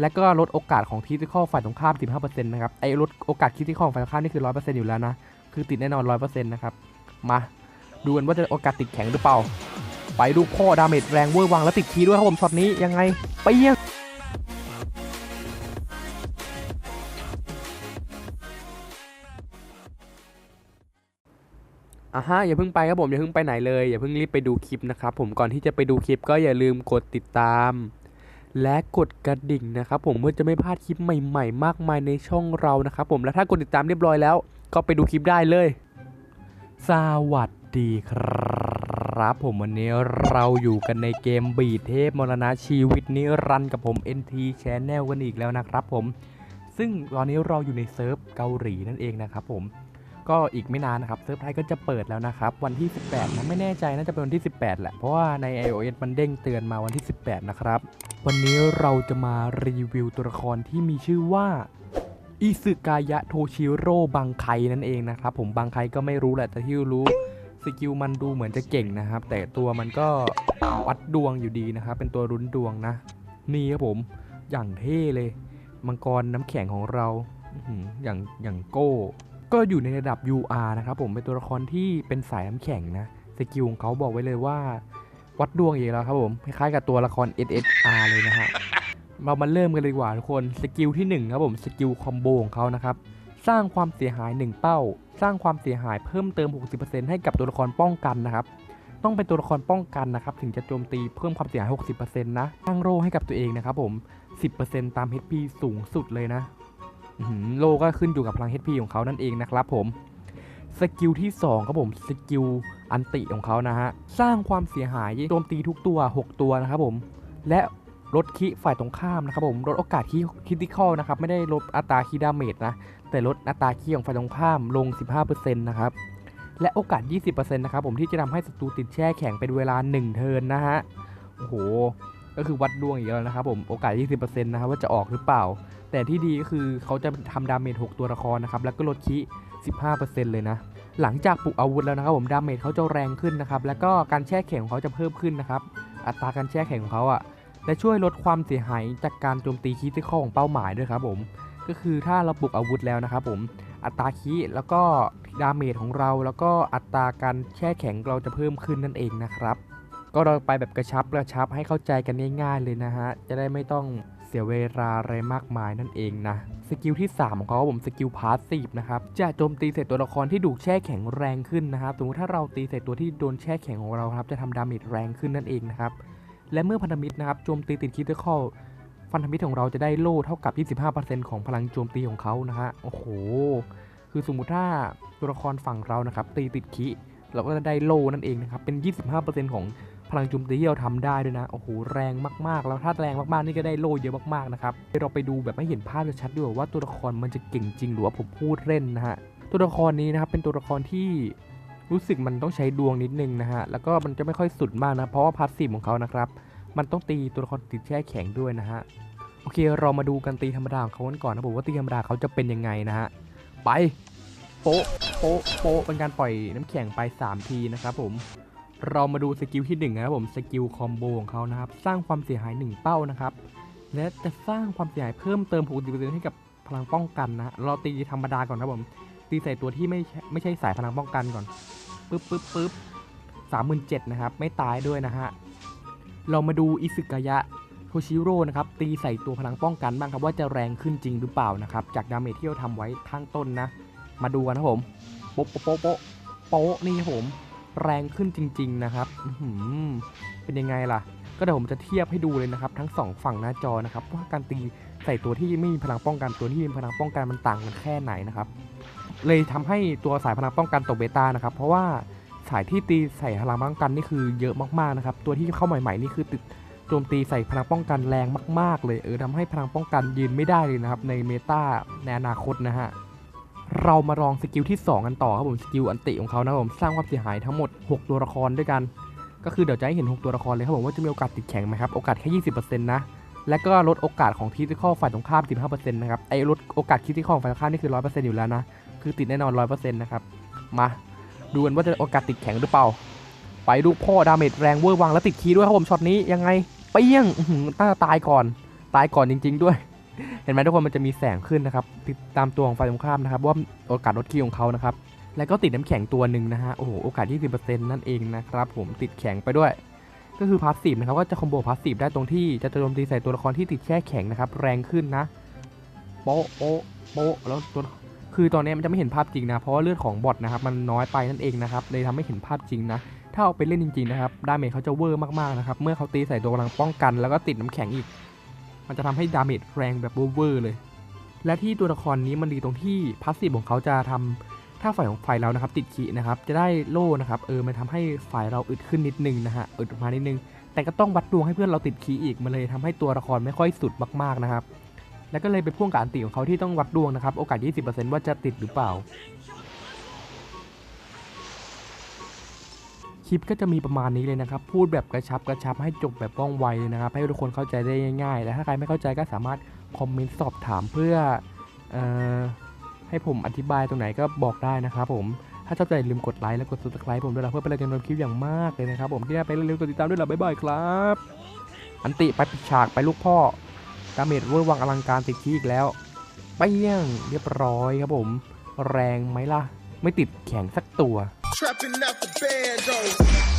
และก็ลดโอกาสของคิติคอฝ่ายตรงข้าม15%นะครับไอ้ลดโอกาสคิติคอฝ่ายตรงข้ามนี่คือ100%อยู่แล้วนะคือติดแน่นอน100%นะครับมาดูกันว่าจะโอกาสติดแข็งหรือเปล่า ไปดูพ่อดาเมจแรงเวอร์วังแล้วติดคีด้วยครับผมช็อตนี้ยังไงเปี้ยงอะฮะอย่าเพิ่งไปครับผมอย่าเพิ่งไปไหนเลยอย่าเพิ่งรีบไปดูคลิปนะครับผมก่อนที่จะไปดูคลิปก็อย่าลืมกดติดตาม และกดกระดิ่งนะครับผมเพื่อจะไม่พลาดคลิปใหม่ๆ มากมายในช่องเรานะครับผมและถ้ากดติดตามเรียบร้อยแล้ว ก็ไปดูคลิปได้เลย สวัสดีครับผมวันนี้เราอยู่กันในเกมบีเทพมรณะชีวิตนิรันดร์กับผม NT Channel กันอีกแล้วนะครับผม ซึ่งตอนนี้เราอยู่ในเซิร์ฟเกาหลีนั่นเองนะครับผม ก็อีกไม่นานนะครับเซิร์ฟไทยก็จะเปิดแล้วนะครับ วันที่ 18นะไม่แน่ใจน่าจะเป็นวันที่ 18 แหละ เพราะว่าใน iOS มันเด้งเตือนมาวันที่ 18 นะครับ วันนี้เราจะมารีวิวตัวละครที่มีชื่อว่าอิสึกายะโทชิโร่บังไคนั่นเองนะครับผมบังไคก็ไม่รู้แหละแต่ที่รู้สกิลมันดูเหมือนจะเก่งนะครับ แต่ตัวมันก็วัดดวงอยู่ดีนะครับ เป็นตัวรุนดวงนะ นี่ครับผมอย่างเท่เลย มังกรน้ำแข็งของเราอย่างอย่างโก้ ก็อยู่ในระดับ UR นะครับผมเป็นตัวละครที่เป็นสายน้ำแข็งนะสกิลของเขาบอกไว้เลยว่า วัดดวงอีกแล้วครับผมคล้ายๆกับตัวละคร SSR เลยนะฮะเรามาเริ่มกันเลยดีกว่าทุกคนสกิลที่ 1 ครับผมสกิลคอมโบของเขานะครับสร้างความเสียหาย 1 เป้า สร้างความเสียหายเพิ่มเติม 60%ให้กับตัวละครป้องกันนะครับต้องเป็นตัวละครป้องกันนะครับถึงจะโจมตีเพิ่มความเสียหาย 60%นะตั้างโร่ให้กับตัวเองนะครับผม 10%ตาม HP สูงสุดเลยนะ โลก็ขึ้นอยู่กับพลัง HP ของเขานั่นเองนะครับผมสกิลที่2ครับผมสกิลอันติของเขานะฮะสร้างความเสียหายโจมตีทุกตัว 6 ตัวนะครับผม และลดคิฝ่ายตรงข้ามนะครับผมลดโอกาสคิคิติคอลนะครับไม่ได้ลดอัตราคิดาเมจนะแต่ลดอัตราคิของฝ่ายตรงข้ามลง 15%นะครับและโอกาส 20%นะครับผมที่จะทำให้ศัตรูติดแช่แข็งเป็นเวลา 1 เทิร์นนะฮะโอ้โห ก็คือวัดดวงอีกแล้วนะครับผมโอกาส 20%นะครับว่าจะออกหรือเปล่า แต่ที่ดีก็คือเขาจะทำดาเมจ6ตัวละครนะครับแล้วก็ลดคิ15%เลยนะหลังจากปลุกอาวุธแล้วนะครับผมดาเมจเขาจะแรงขึ้นนะครับแล้วก็การแช่แข็งของเขาจะเพิ่มขึ้นนะครับอัตราการแช่แข็งของเขาอะ่ะและช่วยลดความเสียหายจากการโจมตีคิติคอลของเป้าหมายด้วยครับผมก็คือถ้าเราปลุกอาวุธแล้วนะครับผมอัตราคิแล้วก็ดาเมจของเรา แล้วก็อัตราการแช่แข็งเราจะเพิ่มขึ้นนั่นเองนะครับ ก็เราไปแบบกระชับกระชับให้เข้าใจกันง่ายๆเลยนะฮะ จะได้ไม่ต้องเสียเวลาอะไรมากมายนั่นเองนะ สกิลที่ 3 ของเขาผมสกิลพาสซีฟนะครับ จะโจมตีใส่ตัวละครที่ถูกแช่แข็งแรงขึ้นนะครับสมมติถ้าเราตีใส่ตัวที่โดนแช่แข็งของเราครับ จะทำดาเมจแรงขึ้นนั่นเองนะครับ และเมื่อพันธมิตรนะครับโจมตีติดคิติคอลพันธมิตรของเราจะได้โล่เท่ากับ 25%ของพลังโจมตีของเขานะฮะ โอ้โห คือสมมุติถ้าตัวละครฝั่งเรานะครับตีติดคิเราก็จะได้โล่นั่นเองนะครับ เป็น 25%ของ พลังโจมตีที่เราทำได้ด้วยนะ โอ้โห แรงมากๆ แล้วถ้าแรงมากๆ นี่ก็ได้โล่เยอะมากๆ นะครับเราไปดูแบบไม่เห็นภาพชัดด้วยว่าตัวละครมันจะเก่งจริงหรือว่าผมพูดเล่นนะฮะ ตัวละครนี้นะครับเป็นตัวละครที่รู้สึกมันต้องใช้ดวงนิดนึงนะฮะ แล้วก็มันจะไม่ค่อยสุดมากนะ เพราะว่าพาสซีฟของเขานะครับ มันต้องตีตัวละครติดแช่แข็งด้วยนะฮะ โอเค เรามาดูกันตีธรรมดาของเขากันก่อนนะผมว่าตีธรรมดาเขาจะเป็นยังไงนะฮะ ไป โป๊ะ โป๊ะ โป๊ะ เป็นการปล่อยน้ำแข็งไป 3 ทีนะครับผม เรามาดูสกิลที่1นะครับผมสกิลคอมโบของเขานะครับ สร้างความเสียหาย 1 เป้านะครับ และจะสร้างความเสียหายเพิ่มเติม60%ให้กับพลังป้องกันนะเราตีธรรมดาก่อนครับผมตีใส่ตัวที่ไม่ไม่ใช่สายพลังป้องกันก่อนปึ๊บปึ๊บปึ๊บสามหมื่นเจ็ดนะครับ ไม่ตายด้วยนะฮะเรามาดูอิสึกายะโทชิโร่นะครับตีใส่ตัวพลังป้องกันบ้างครับว่าจะแรงขึ้นจริงหรือเปล่านะครับจากดาเมจที่เราทำไว้ข้างต้นนะ มาดูกันนะผมโป๊ะโป๊ะโป๊ะโป๊ะโป๊ะนี่ครับผม แรงขึ้นจริง ๆ นะครับเป็นยังไงล่ะ ก็เดี๋ยวผมจะเทียบให้ดูเลยนะครับ ทั้งสองฝั่งหน้าจอนะครับว่าการตีใส่ตัวที่ไม่มีพลังป้องกันตัวที่มีพลังป้องกันมันต่างกันแค่ไหนนะครับ เลยทำให้ตัวสายพลังป้องกันตกเบต้านะครับ เพราะว่าสายที่ตีใส่พลังป้องกันนี่คือเยอะมากๆนะครับ ตัวที่เข้าใหม่ๆนี่คือติดโจมตีใส่พลังป้องกันแรงมาก ๆ เลยเออทำให้พลังป้องกันยืนไม่ได้เลยนะครับ ในเมตาในอนาคตนะฮะ เรามาลองสกิลที่ 2 กันต่อครับผมสกิลอันติของเขานะครับผมสร้างความเสียหายทั้งหมด 6 ตัวละครด้วยกัน ก็คือเดี๋ยวจะให้เห็น 6 ตัวละครเลยครับผมว่าจะมีโอกาสติดแข็งไหมครับโอกาสแค่20%นะและก็ลดโอกาสของคิติคอลฝ่ายตรงข้าม 15%นะครับไอ้ลดโอกาสคิติคอลฝ่ายตรงข้ามนี่คือ 100%อยู่แล้วนะคือติดแน่นอน 100%นะครับมาดูกันว่าจะโอกาสติดแข็งหรือเปล่า ไปดูพ่อดาเมจแรงเวอร์วังแล้วติดคีย์ด้วยครับผมช็อตนี้ยังไงเปี้ยงอื้าตายก่อน ตายก่อนจริง ๆ ด้วย เห็นไหมทุกคนมันจะมีแสงขึ้นนะครับติดตามตัวของฝ่ายตรงข้ามนะครับว่าโอกาสลดคีย์ของเขานะครับแล้วก็ติดน้ำแข็งตัวหนึ่งนะฮะโอ้โหโอกาส 20%นั่นเองนะครับผมติดแข็งไปด้วย ก็คือพาสซีฟนะครับก็จะคอมโบพาสซีฟได้ตรงที่จะโจมตีใส่ตัวละครที่ติดแช่แข็งนะครับแรงขึ้นนะโป๊ะโป๊ะโป๊ะแล้วตัวคือตอนนี้มันจะไม่เห็นภาพจริงนะ เพราะว่าเลือดของบอทนะครับมันน้อยไปนั่นเองนะครับเลยทำให้เห็นภาพจริงนะ ถ้าเอาไปเล่นจริงๆนะครับดาเมจเขาจะเวอร์มากๆนะครับเมื่อเขาตีใส่ตัวกำลังป้องกัน แล้วก็ติดน้ำแข็งอีก มันจะทำให้ดาเมจแรงแบบเวอร์เลย และที่ตัวละครนี้มันดีตรงที่พาสซีฟของเขาจะทำถ้าฝ่ายของฝ่ายเรานะครับติดขีนะครับจะได้โล่นะครับเออมันทำให้ฝ่ายเราอึดขึ้นนิดนึงนะฮะอึดออกมานิดนึง แต่ก็ต้องวัดดวงให้เพื่อนเราติดขีอีกมันเลยทำให้ตัวละครไม่ค่อยสุดมากๆนะครับ แล้วก็เลยไปพ่วงกับอันติของเขาที่ต้องวัดดวงนะครับโอกาส 20%ว่าจะติดหรือเปล่า ลิปก็จะมีประมาณนี้เลยนะครับ พูดแบบกระชับกระชับให้จบแบบว่องไวเลยนะครับ ให้ทุกคนเข้าใจได้ง่ายๆ และถ้าใครไม่เข้าใจก็สามารถคอมเมนต์สอบถามเพื่อออให้ผมอธิบายตรงไหนก็บอกได้นะครับผม ถ้าชอบใจลืมกดไลค์และกด subscribe ผมด้วยนะเพื่อเป็นแรงใจในคลิปอย่างมากเลยนะครับ ผมที่ได้ไปเร็วๆกดติดตามด้วยล่ะบ๊ายบายครับ อันติไปปิดฉากไปลูกพ่อดาเมจเวอร์วังอลังการติดขี้อีกแล้วเปี้ยงเรียบร้อยครับผม แรงไหมล่ะ ไม่ติดแข็งสักตัว Trapping out the band, though.